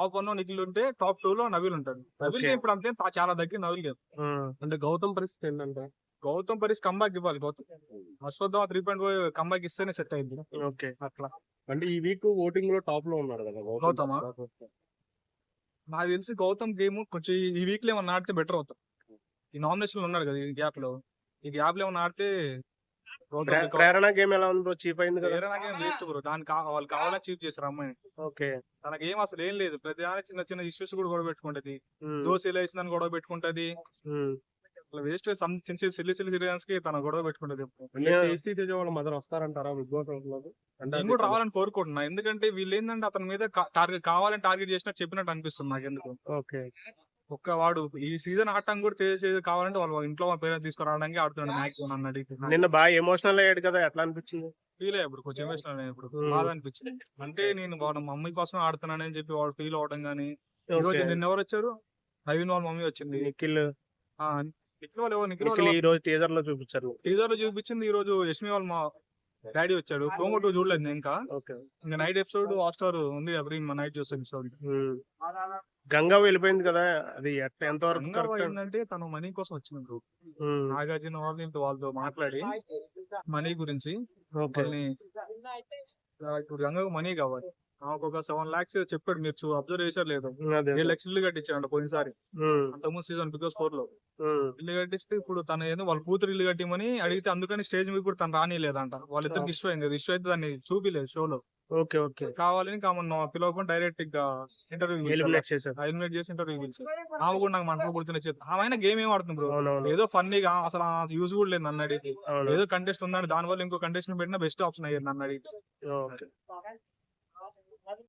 Top వన్లో నిఖిల్ ఉంటే top two లో నవీల్ ఉంటాడు. నవీల్. ఇప్పుడు అంతే చాలా దగ్గర నవీల్ గేమ్ అంటే గౌతమ్ పరిస్థితి ఏంటంటే? గౌతమ్ పరిస్ కంబాక్ ఇవ్వాలి Gautam. Ashwattha three point comeback ఇస్తేనే సెట్ అయింది. ఓకే. అట్లా. అంటే ఈ వీక్ ఓటింగ్లో టాప్లో ఉన్నాడు కదా గౌతమా? నాకు తెలిసి గౌతమ్ గేమ్ కొంచెం ఈ- వీక్లో ఏమన్నా ఆడితే బెటర్ అవుతాం. ఈ నామినేషన్ ఉన్నాడు కదా ఈ గ్యాప్లో. ఈ గ్యాప్లో ఏమన్నా ఆడితే ప్రేరణ గేమ్ ఎలా ఉంది బ్రో? చీప్ అయింది కదా. వేరే నాకేం వేస్ట్ బ్రో. దానికి కా- వాళ్ళు కావాలని చీప్ చేశారు అమ్మాయిని. ఓకే. తనకి ఏం అసలు ఏం లేదు. ప్రతి దాని చిన్న చిన్న ఇష్యూస్ కూడా గొడవ పెట్టుకుంటది. దోశ ఇలా వేసిందని గొడవ పెట్టుకుంటది. అట్లా వేస్ట్ చిన్న చిన్న సిల్లి సిల్లి సీరియన్స్కి తన గొడవ పెట్టుకుంటది టేస్టీ తేజ వాళ్ళ మదర్ వస్తారంటారా బిగ్ బాస్లో నేను కూడా రావాలని కోరుకుంటున్నా. ఎందుకంటే వీళ్ళు ఏంటంటే అతని మీద టార్గెట్ కావాలని టార్గెట్ చేసినట్టు చెప్పినట్టు అనిపిస్తుంది నాకు ఎందుకు ఓకే. ఒక్క వాడు ఈ సీజన్ ఆడటం కూడా తెలిసేది కావాలంటే వాళ్ళ ఇంట్లో వాళ్ళ పేరెంట్స్ తీసుకురావడానికి ఆడుతున్నాడు మ్యాక్సిమం అన్న అడిగితే. నిన్న బాగా ఎమోషనల్ అయ్యాడు కదా ఎట్లా అనిపించింది? ఫీల్ అయ్యా ఇప్పుడు కొంచెం ఎమోషనల్ అయ్యా ఇప్పుడు. బాధ అనిపించింది. అంటే నేను వాడు మమ్మీ కోసం ఆడుతున్నానని చెప్పి వాడు ఫీల్ అవడం కానీ ఈ రోజు Okay. నిన్న ఎవరు వచ్చారు? నవీన్ వాళ్ళ మమ్మీ వచ్చింది. నిఖిల్. ఆ, నిఖిల్ వాళ్ళు ఎవరు? నిఖిల్ ఈ రోజు టీజర్లో చూపించారు టీజర్లో చూపించింది ఈ రోజు యష్మి వాళ్ళ మా డాడీ వచ్చాడు. ప్రోమో టూ చూడలేదు నేను ఇంకా. ఓకే ఇంకా నైట్ ఎపిసోడ్ హాట్స్టార్ ఉంది ఎవ్రీ నైట్ చూస్తాం ఎపిసోడ్ గంగా వెళ్ళిపోయింది కదా! అది ఎట్లా? ఎంత వరకు correct? ఏంటంటే తను మనీ కోసం ఉమ్, నాగార్జున వాళ్ళతో వాళ్ళతో మాట్లాడి మనీ గురించి ఇప్పుడు గంగకు మనీ కావాలి. ఆమెకు ఒక సెవెన్ లాక్స్ చెప్పాడు. మీరు అబ్జర్వ్ చేశారు లేదు? ఏడు లక్షలు ఇల్లు కట్టించాడు పోయినసారి అంతకుముందు సీజన్ బికాస్ ఫోర్లో. ఇల్లు కట్టిస్తే ఇప్పుడు తన ఏదో వాళ్ళ కూతురు ఇల్లు కట్టిమని అడిగితే అందుకని స్టేజ్ మీద కూడా తను రానిలేదంట. వాళ్ళిద్దరికి ఇష్యూ అయింది ఇష్యూ అయితే దాన్ని చూపిలేదు షోలో ఓకే ఓకే. కావాలని కామన్ పిలవకుండా డైరెక్ట్గా ఇంటర్వ్యూ ఎలిమినేట్ ఇన్వైట్ చేసి ఇంటర్వ్యూ పిలిచారు. ఆమె కూడా నాకు మనసులో గుర్తున్న చెప్పి ఆమె గేమ్ ఏం ఆడుతుంది బ్రో ఏదో ఫన్నీగా అసలు యూజ్ కూడా లేదు నన్ను అడిగి ఏదో కంటెస్ట్ ఉందని దాని వల్ల ఇంకో కంటెస్ట్ పెట్టినా బెస్ట్ ఆప్షన్ అయ్యింది నన్ను అడిగి